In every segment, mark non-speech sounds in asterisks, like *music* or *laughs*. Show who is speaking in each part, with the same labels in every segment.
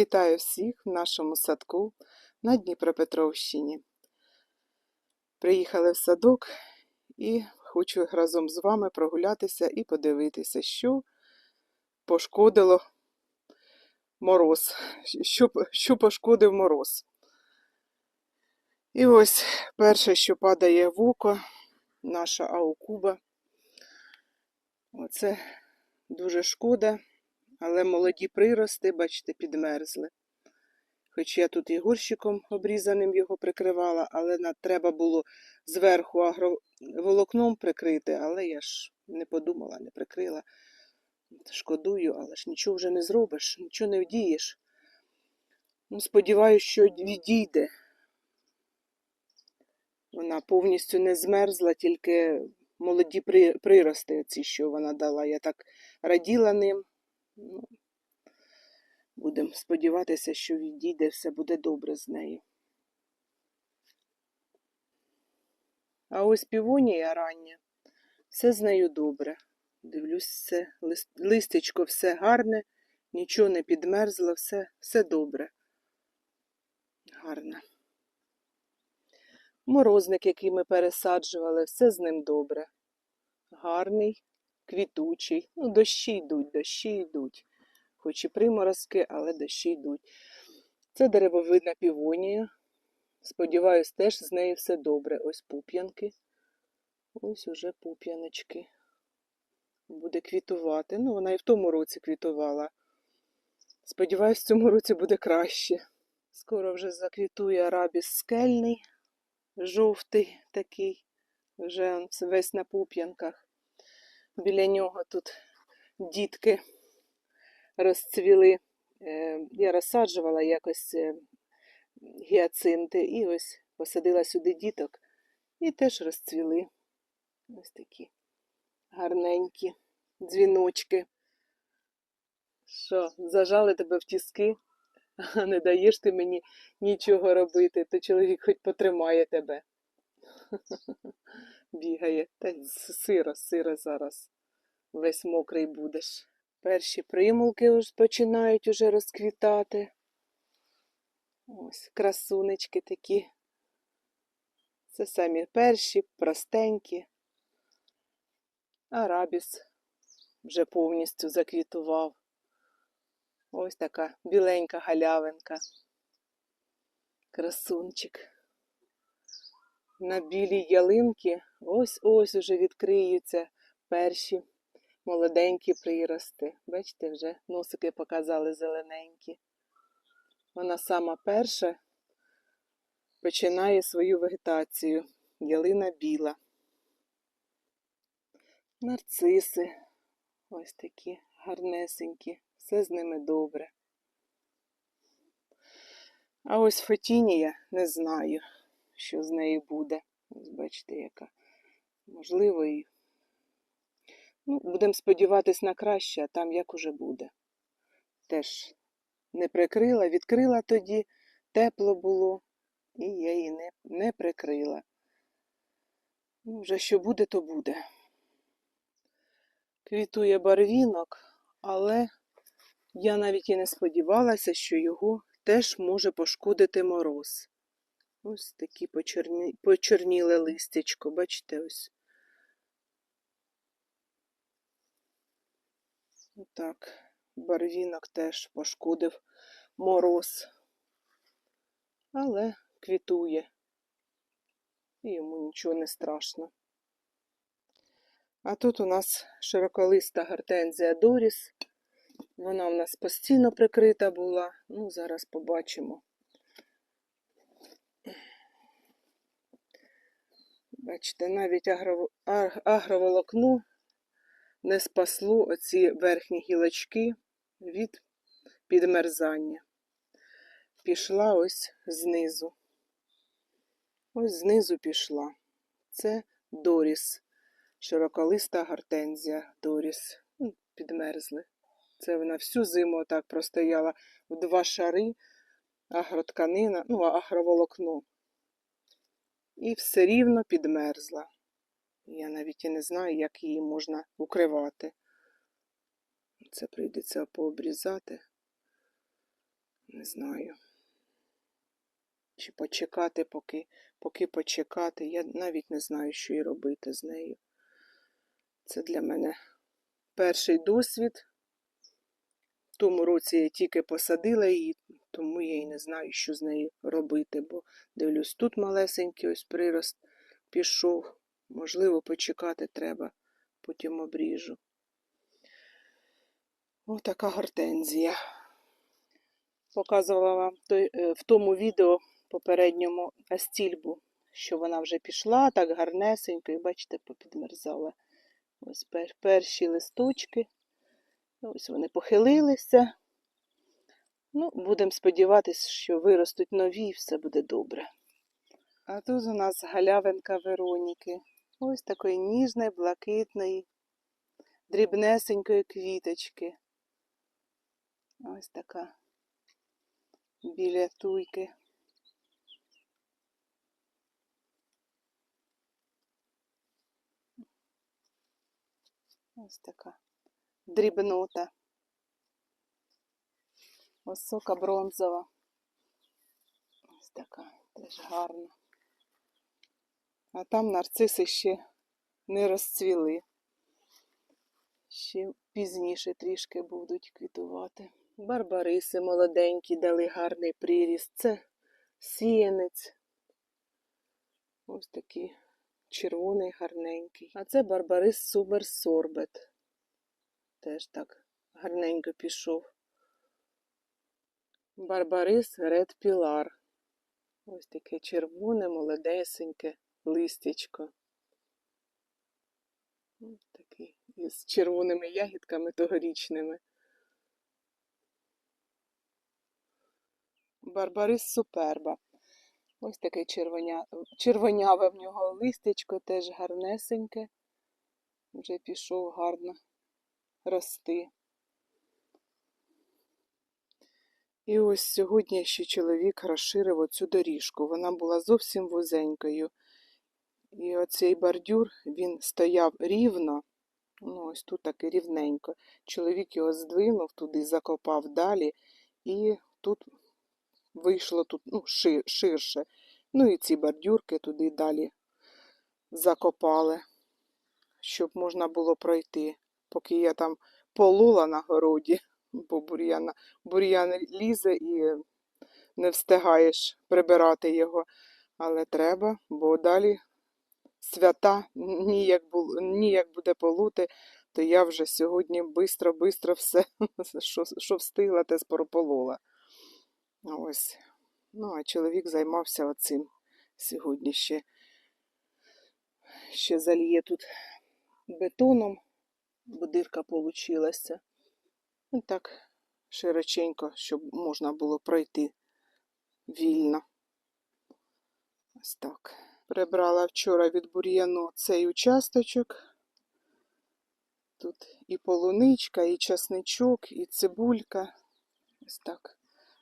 Speaker 1: Вітаю всіх в нашому садку на Дніпропетровщині. Приїхали в садок і хочу разом з вами прогулятися і подивитися, що пошкодило мороз, що, що пошкодив мороз. І ось перше, що падає в око, наша аукуба. Оце дуже шкода. Але молоді прирости, бачите, підмерзли. Хоч я тут і горщиком обрізаним його прикривала, але треба було зверху агроволокном прикрити, але я ж не подумала, не прикрила. Шкодую, але ж нічого вже не зробиш, нічого не вдієш. Ну, Сподіваюсь, що відійде. Вона повністю не змерзла, тільки молоді прирости, ці, що вона дала. Я так раділа ним. Ну, Будемо сподіватися, що відійде, все буде добре з нею. А ось півонія рання, все з нею добре. Дивлюсь, все, листечко все гарне, нічого не підмерзло, все, все добре. Гарно. Морозник, який ми пересаджували, все з ним добре. Гарний, квітучий. Ну, дощі йдуть, дощі йдуть. Хоч і приморозки, але дощі йдуть. Це деревовидна півонія. Сподіваюсь, теж з нею все добре. Ось пуп'янки. Ось уже пуп'яночки. Буде квітувати. Ну, вона і в тому році квітувала. Сподіваюсь, в цьому році буде краще. Скоро вже заквітує арабіс скельний, жовтий такий, вже весь на пуп'янках. Біля нього тут дітки розцвіли. Е, я розсаджувала якось е, гіацинти і ось посадила сюди діток і теж розцвіли. Ось такі гарненькі дзвіночки. Що, зажали тебе в тіски, а *laughs* не даєш ти мені нічого робити, то чоловік хоч потримає тебе. *laughs* Бігає. Та сиро, сиро зараз. Весь мокрий будеш. Перші примулки починають уже розквітати. Ось красунечки такі. Це самі перші, простенькі. Арабіс вже повністю заквітував. Ось така біленька галявинка. Красунчик. На білій ялинки ось-ось уже відкриються перші молоденькі прирости. Бачите, вже носики показали зелененькі. Вона сама перша починає свою вегетацію. Ялина біла. Нарциси ось такі гарнесенькі, все з ними добре. А ось Фотінія не знаю, що з нею буде. Ось бачите, яка. Можливо, і Ну, Будемо сподіватись на краще, а там як уже буде. Теж не прикрила, відкрила тоді, тепло було, і я її не, не прикрила. Ну, Вже що буде, то буде. Квітує барвінок, але я навіть і не сподівалася, що його теж може пошкодити мороз. Ось такі почерні... почерніле листячко, бачите, ось. Так, барвінок теж пошкодив мороз, але квітує, і йому нічого не страшно. А тут у нас широколиста гортензія Доріс. Вона у нас постійно прикрита була. Ну, зараз побачимо. Бачите, навіть агроволокно не спасло оці верхні гілочки від підмерзання. Пішла ось знизу. Ось знизу пішла. Це Доріс, широколиста гортензія Доріс. Ну, підмерзли. Це вона всю зиму так простояла в два шари, агротканина, ну, агроволокно. І все рівно підмерзла. Я навіть і не знаю, як її можна укривати. Це прийдеться пообрізати. Не знаю. Чи почекати, поки, поки почекати. Я навіть не знаю, що і робити з нею. Це для мене перший досвід. В тому році я тільки посадила її, тому я і не знаю, що з нею робити, бо дивлюсь, тут малесенький ось прирост пішов. Можливо, почекати треба, потім обріжу. Ось така гортензія. Показувала вам е, в тому відео попередньому астільбу, що вона вже пішла, так гарнесенько, і бачите, попідмерзала. Ось перші листочки. Ось вони похилилися. Ну, будемо сподіватися, що виростуть нові і все буде добре. А тут у нас галявинка Вероніки. Ось такої ніжної, блакитної, дрібнесенької квіточки. Ось така біля туйки. Ось така дрібнота. Висока бронзова. Ось така теж гарна. А там нарциси ще не розцвіли. Ще пізніше трішки будуть квітувати. Барбариси молоденькі дали гарний приріст. Це сіянець. Ось такий червоний, гарненький. А це барбарис Субер Сорбет. Теж так гарненько пішов. Барбарис Ред Пілар. Ось таке червоне, молодесеньке листячко. Ось такий із червоними ягідками тогорічними. Барбарис Суперба. Ось таке червоня... червоняве в нього листячко, теж гарнесеньке. Вже пішов гарно рости. І ось сьогодні ще чоловік розширив оцю доріжку. Вона була зовсім вузенькою. І оцей бордюр, він стояв рівно, ну ось тут таки рівненько. Чоловік його здвинув туди, закопав далі, і тут вийшло тут ну, ши- ширше. Ну і ці бордюрки туди далі закопали, щоб можна було пройти, поки я там полола на городі, *laughs* бо бур'яна, бур'ян лізе і не встигаєш прибирати його. Але треба, бо далі свята ніяк, ніяк буде полути, то я вже сьогодні бистро-бистро все, *laughs* що, що встигла, те прополола. Ось. Ну, а чоловік займався оцим сьогодні ще. Ще заліє тут бетоном, бо дирка получилася. І так широченько, щоб можна було пройти вільно. Ось так. Прибрала вчора від бур'яну цей участочок. Тут і полуничка, і часничок, і цибулька. Ось так.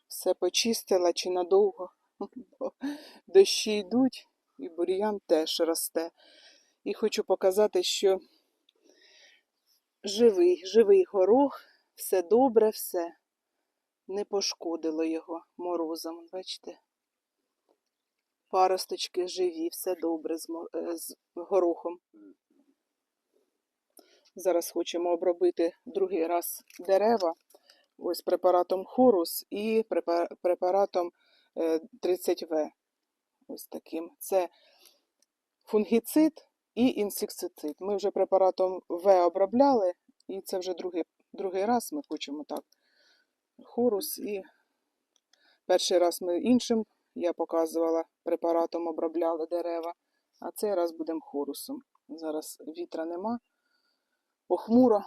Speaker 1: Все почистила чи надовго, *laughs* дощі йдуть, і бур'ян теж росте. І хочу показати, що живий, живий горох, все добре, все не пошкодило його морозом. Бачите? Паросточки живі, все добре з, е, з горохом. Зараз хочемо обробити другий раз дерева. Ось препаратом Хорус і препаратом е, 30В. Ось таким. Це фунгіцид і інсектицид. Ми вже препаратом В обробляли, і це вже другий, другий раз ми хочемо так. Хорус і перший раз ми іншим, я показувала, препаратом обробляли дерева, а цей раз будемо хорусом. Зараз вітра нема, похмуро.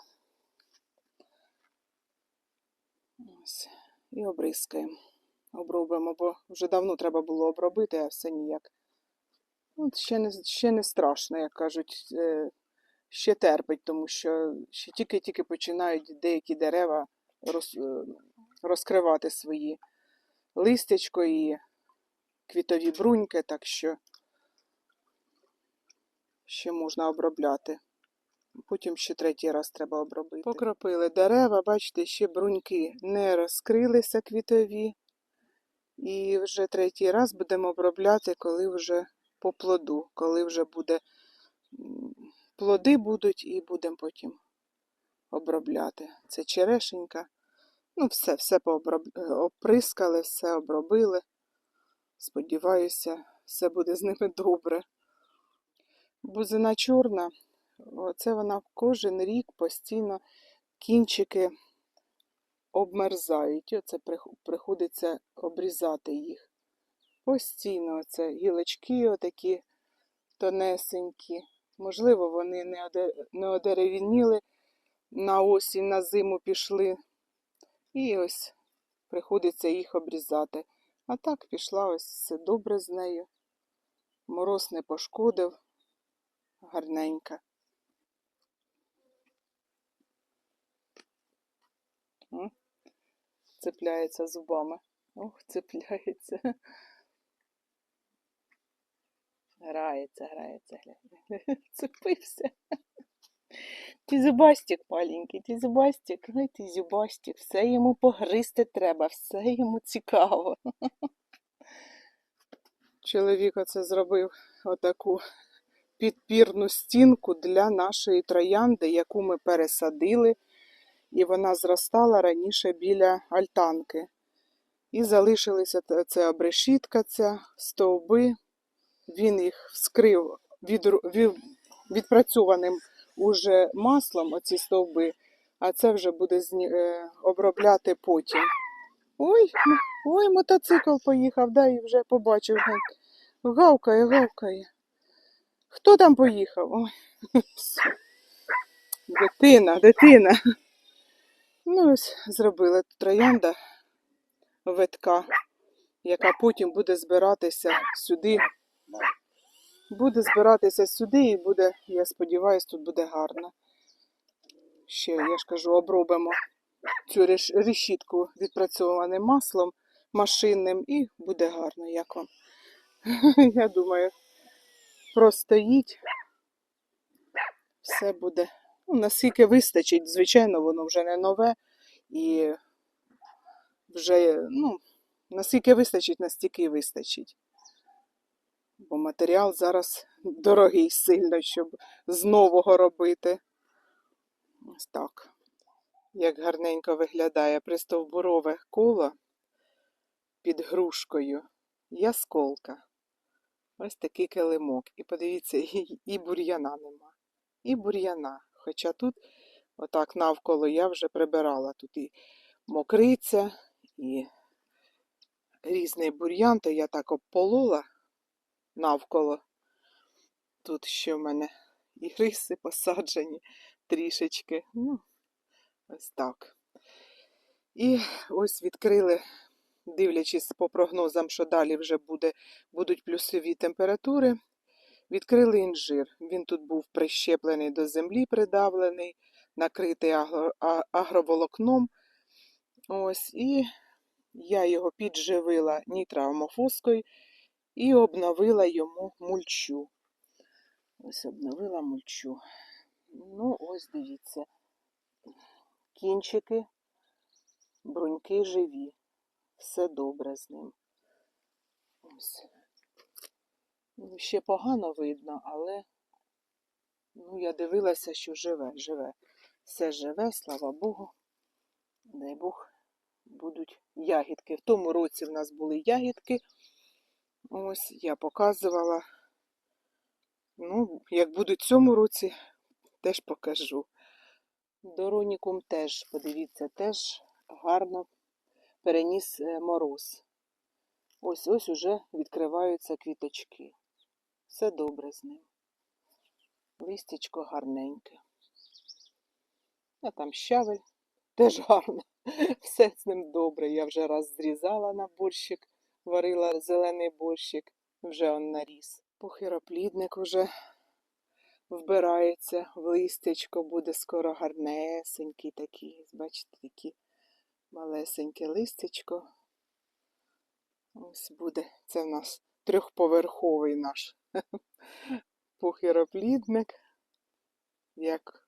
Speaker 1: Ось. І обризкаємо. Обробимо, бо вже давно треба було обробити, а все ніяк. От ще не, ще не страшно, як кажуть, е, ще терпить, тому що ще тільки-тільки починають деякі дерева роз, е, розкривати свої листячко і квітові бруньки, так що ще можна обробляти. Потім ще третій раз треба обробити. Покропили дерева, бачите, ще бруньки не розкрилися квітові. І вже третій раз будемо обробляти, коли вже по плоду, коли вже буде плоди будуть і будемо потім обробляти. Це черешенька. Ну, все, все пооброб... е, оприскали, все обробили. Сподіваюся, все буде з ними добре. Бузина чорна, оце вона кожен рік постійно кінчики обмерзають. Оце приходиться обрізати їх. Постійно оце гілочки отакі тонесенькі. Можливо, вони не, одеревініли, на осінь, на зиму пішли. І ось приходиться їх обрізати. А так пішла ось все добре з нею. Мороз не пошкодив. Гарненька. Цепляється зубами. Ох, цепляється. Грається, грається, глянь. Цепився. *laughs* Ти зубастик маленький, ти зубастик, ой ти зубастик, все йому погризти треба, все йому цікаво. *laughs* Чоловік оце зробив отаку підпірну стінку для нашої троянди, яку ми пересадили, і вона зростала раніше біля альтанки. І залишилася т- ця обрешітка, ця стовби. Він їх вскрив відру- ві- відпрацьованим уже маслом, оці стовби, а це вже буде зні- е, обробляти потім. Ой, ой, мотоцикл поїхав, да, і вже побачив. Гавкає, гавкає. Хто там поїхав? Ой. *laughs* Дитина, дитина. Ну, ось зробила тут троянда ветка, яка потім буде збиратися сюди. Буде збиратися сюди і буде, я сподіваюся, тут буде гарно. Ще, я ж кажу, обробимо цю решітку відпрацьованим маслом машинним і буде гарно, як вам. *laughs* Я думаю, простоїть, все буде. Ну, наскільки вистачить, звичайно, воно вже не нове і вже, ну, наскільки вистачить, настільки вистачить. Бо матеріал зараз дорогий сильно, щоб з нового робити. Ось так. Як гарненько виглядає пристовбурове коло під грушкою. Ясколка. Ось такий килимок. І подивіться, і, і бур'яна нема. І бур'яна. Хоча тут, отак навколо, я вже прибирала. Тут і мокриця, і різний бур'ян, то я так обполола навколо. Тут ще в мене і риси посаджені трішечки. Ну, ось так. І ось відкрили, дивлячись по прогнозам, що далі вже буде, будуть плюсові температури. Відкрили інжир. Він тут був прищеплений до землі, придавлений, накритий агроволокном. Ось, і я його підживила нітроамофоскою і обновила йому мульчу. Ось обновила мульчу. Ну, ось дивіться. Кінчики, бруньки живі. Все добре з ним. Ось. Ну, Ще погано видно, але ну, я дивилася, що живе, живе. Все живе, слава Богу. Дай Бог, будуть ягідки. В тому році в нас були ягідки. Ось я показувала. Ну, як будуть в цьому році, теж покажу. Доронікум теж, подивіться, теж гарно переніс е, мороз. Ось ось уже відкриваються квіточки. Все добре з ним. Листячко гарненьке. А там щавель теж *laughs* гарно. Все з ним добре. Я вже раз зрізала на борщик, варила зелений борщик, вже он наріс. Похироплідник уже вбирається в листячко, буде скоро гарнесенький такий. Бачите, такі малесеньке листячко. Ось буде. Це в нас трьохповерховий наш *laughs* похироплідник. Як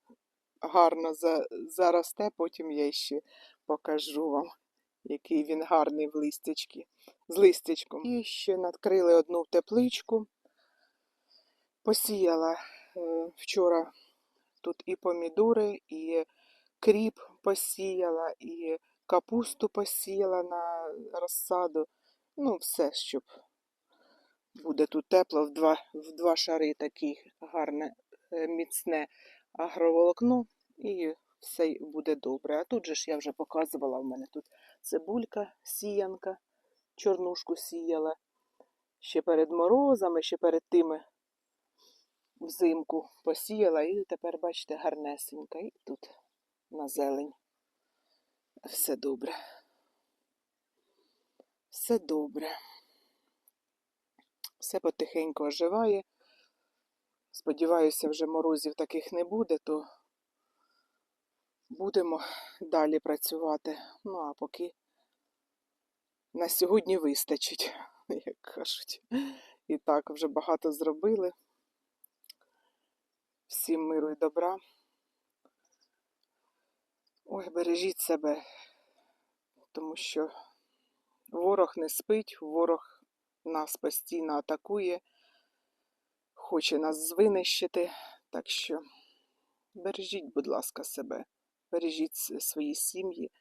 Speaker 1: гарно за- заросте, потім я ще покажу вам, який він гарний в листячки. з листячком. І ще надкрили одну тепличку. Посіяла е, вчора тут і помідори, і кріп посіяла, і капусту посіяла на розсаду. Ну, все, щоб буде тут тепло, в два, в два шари таке гарне, е, міцне агроволокно, і все буде добре. А тут же ж я вже показувала, в мене тут цибулька, сіянка, чорнушку сіяла. Ще перед морозами, ще перед тими взимку посіяла, і тепер, бачите, гарнесенька. І тут на зелень. Все добре. Все добре. Все потихеньку оживає. Сподіваюся, вже морозів таких не буде, то будемо далі працювати. Ну, а поки на сьогодні вистачить, *laughs* як кажуть. І так, вже багато зробили. Всім миру і добра. Ой, бережіть себе, тому що ворог не спить, ворог нас постійно атакує, хоче нас звинищити. Так що бережіть, будь ласка, себе, бережіть свої сім'ї,